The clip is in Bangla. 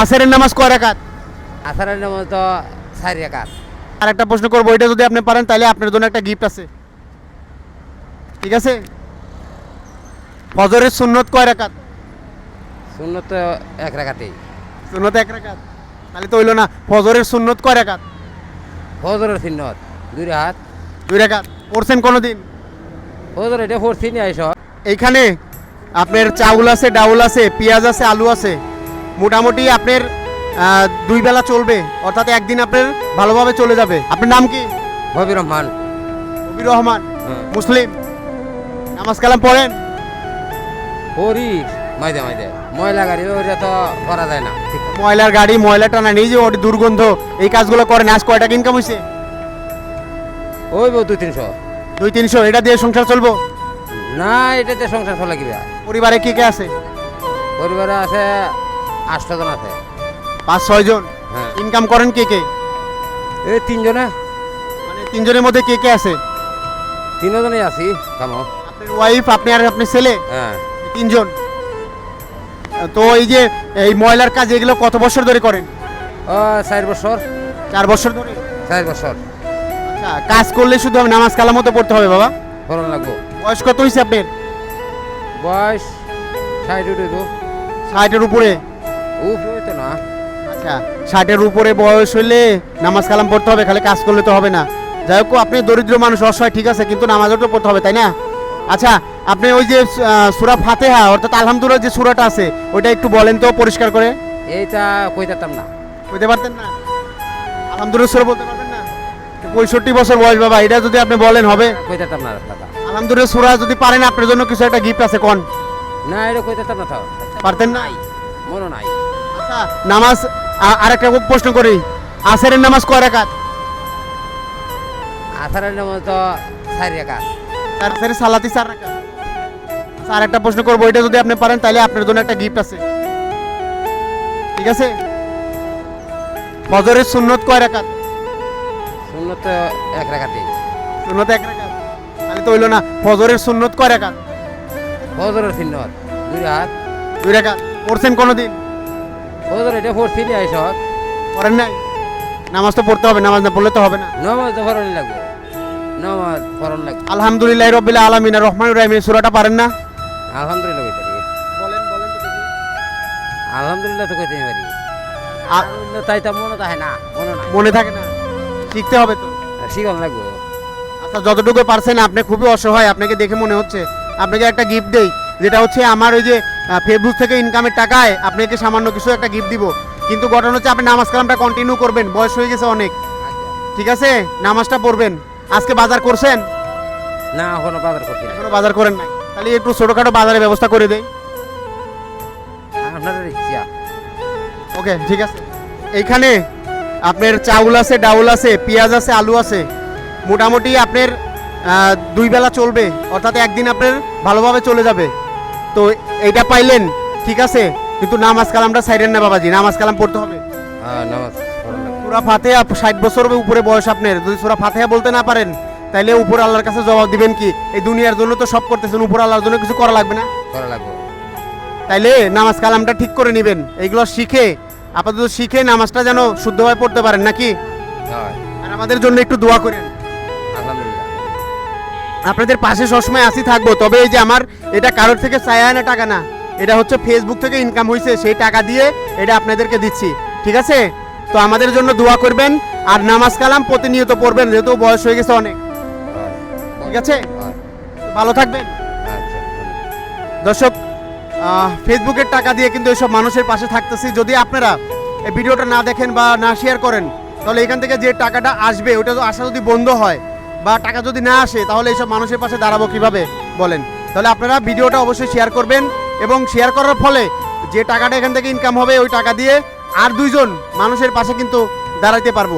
আসরের নামাজ কয় রাকাত? আসারের নামাজ তো চারি একাত আর একটা প্রশ্ন করব এটা যদি আপনি পারেন তাহলে আপনার জন্য একটা গিফট আছে। ঠিক আছে? ফজরের সুন্নত কয় রাকাত? শূন্য তো এক রেখাতেই সুন্নত এক রাকাত। তাহলে তো হইল না ফজরের সুন্নত কয় রাকাত? ফজরের চিহ্নত দুই হাত দুই রাকাত। পড়ছেন কোনোদিন? ফজর এটা পড়ছি নি এইখানে আপনার চাউল আছে ডাউল আছে পেঁয়াজ আছে আলু আছে। মোটামুটি আপনার দুই বেলা চলবে অর্থাৎ একদিন আপনার ভালোভাবে চলে যাবে। আপনার নাম কি? হবি রহমান। কবির রহমান হ্যাঁ। মুসলিম। নামাজ কালাম পড়েন? পড়ি। মাইদে মাইদে। ময়লা গাড়ি ওইটা তো করা যায় না। ময়লার গাড়ি ময়লা টানা নেই যে ওটি দুর্গন্ধ এই কাজগুলো করেন আজ কয় টাকা ইনকাম হয়েছে ওই বউ দুই তিনশো। দুই তিনশো এটা দিয়ে সংসার চলবো? না এটাতে সংসার চলে কিবা পরিবারে কে কে আছে? পরিবারে আছে আটশো জন আছে। পাঁচ ছয় জন হ্যাঁ। ইনকাম করেন কে কে? এই তিনজনে। মানে তিনজনের মধ্যে কে কে আছে? তিনজনেই আছি। কামো আপনার ওয়াইফ আপনি আর আপনার ছেলে? হ্যাঁ। তিনজন। তো এই যে এই ময়লার কাজ এগুলো কত বছর ধরে করেন? ও চার বছর। চার বছর ধরে? চার বছর। আচ্ছা কাজ করলে শুধু আমি নামাজ কালাম মতো পড়তে হবে বাবা? ফলন লাগবো। বয়স কত হয়েছে আপনার? বয়স ষাট উঠেব ষাটের উপরে? তো না আচ্ছা ষাটের উপরে বয়স হইলে নামাজ কালাম পড়তে হবে খালি কাজ করলে তো হবে না। যাই হোক আপনি দরিদ্র মানুষ অসহায় ঠিক আছে কিন্তু নামাজও তো পড়তে হবে তাই না? আচ্ছা আপনি ওই যে সুরা ফাতেহা অর্থাৎ আলহামদুলিল্লাহ যে সুরাটা আছে ওইটা একটু বলেন তো পরিষ্কার করে। এইটা কইতাম না। বলতে পারতেন না? আলহামদুলিল্লাহ সুরা বলতে পারবেন না? পঁয়ষট্টি বছর বয়স বাবা এটা যদি আপনি বলেন হবে। কইতাম না দাদা আলহামদুলিল্লাহ সুরা যদি পারেন আপনার জন্য কিছু একটা গিফট আছে কোন? না এটা কইতাম না তাও পারতেন না মনে নাই। আচ্ছা নামাজ আ- আরেকটা প্রশ্ন করি। আসরের নামাজ কয় রাকাত? আসারের নামাজ তো চারি সালাতি চার রাকাত। আরেকটা প্রশ্ন করব এটা যদি আপনি পারেন তাহলে আপনার জন্য একটা গিফট আছে। ঠিক আছে? ফজরের সুন্নত কয় রাকাত? শূন্য তো এক রেখাতেই সুন্নত এক রাকাত। তাহলে তো হইল না ফজরের সুন্নত কয় রাকাত? ফজরের চিহ্নত দুই হাত দুই রাকাত। পড়ছেন কোনোদিন? ফজর এটা পড়ছি নি আইস পড়েন নাই? নামাজ তো পড়তে হবে নামাজ না পড়লে তো হবে না। নামাজ তো ফরন লাগবো। নামাজ ফরন লাগবে। আলহামদুলিল্লাহ রবিল আলমিন রহমান রাহিম সুরাটা পারেন না? আলহামদুলিল্লাহ কইতে পারি। বলেন বলেন তো আলহামদুলিল্লাহ তো কইতে পারি। তাই তো মনে থাকে না মনে মনে থাকে না? শিখতে হবে তো। শিখন লাগবো। আচ্ছা যতটুকু পারছেন আপনি খুবই অসহায় আপনাকে দেখে মনে হচ্ছে আপনাকে একটা গিফট দেই। যেটা হচ্ছে আমার ওই যে ফেসবুক থেকে ইনকামের টাকায় আপনাকে সামান্য কিছু একটা গিফট দিব। কিন্তু ঘটনা হচ্ছে আপনি নামাজ কালামটা কন্টিনিউ করবেন বয়স হয়ে গেছে অনেক। ঠিক আছে? নামাজটা পড়বেন। আজকে বাজার করছেন? না এখনও বাজার করছি এখনও বাজার করেন নাই। তাহলে একটু ছোটোখাটো বাজারের ব্যবস্থা করে আপনার ইচ্ছা। ওকে ঠিক আছে। এইখানে আপনার চাউল আছে ডাউল আছে পেঁয়াজ আছে আলু আছে। মোটামুটি আপনার দুই বেলা চলবে। অর্থাৎ একদিন আপনার ভালোভাবে চলে যাবে। তো এইটা পাইলেন ঠিক আছে? কিন্তু নামাজ কালামটা সাইডেন না বাবাজি নামাজ কালাম পড়তে হবে। হ্যাঁ নামাজ সুরা ফাতেহা ষাট বছর উপরে বয়স আপনার যদি সুরা ফাতেহা বলতে না পারেন তাইলে উপর আল্লাহর কাছে জবাব দিবেন কি? এই দুনিয়ার জন্য তো সব করতেছেন উপর আল্লাহর জন্য কিছু করা লাগবে না? করা লাগবো। তাইলে নামাজ কালামটা ঠিক করে নেবেন এইগুলো শিখে আপাতত শিখে নামাজটা যেন শুদ্ধভাবে পড়তে পারেন নাকি? আর আমাদের জন্য একটু দোয়া করেন। আলহামদুলিল্লাহ। আপনাদের পাশে সবসময় আসি থাকব। তবে এই যে আমার, এটা কারোর থেকে চায় না টাকা না। এটা হচ্ছে ফেসবুক থেকে ইনকাম হয়েছে সেই টাকা দিয়ে এটা আপনাদেরকে দিচ্ছি। ঠিক আছে? তো আমাদের জন্য দোয়া করবেন। আর নামাজ কালাম প্রতিনিয়ত পড়বেন, যেহেতু বয়স হয়ে গেছে অনেক। ঠিক আছে? ভালো থাকবেন। দর্শক ফেসবুকের টাকা দিয়ে কিন্তু এসব মানুষের পাশে থাকতেছি। যদি আপনারা এই ভিডিওটা না দেখেন বা না শেয়ার করেন, তাহলে এখান থেকে যে টাকাটা আসবে, ওটা তো আসা যদি বন্ধ হয় বা টাকা যদি না আসে, তাহলে এইসব মানুষের পাশে দাঁড়াবো কীভাবে? বলেন। তাহলে আপনারা ভিডিওটা অবশ্যই শেয়ার করবেন এবং শেয়ার করার ফলে যে টাকাটা এখান থেকে ইনকাম হবে, ওই টাকা দিয়ে আর দুইজন মানুষের পাশে কিন্তু দাঁড়াইতে পারব।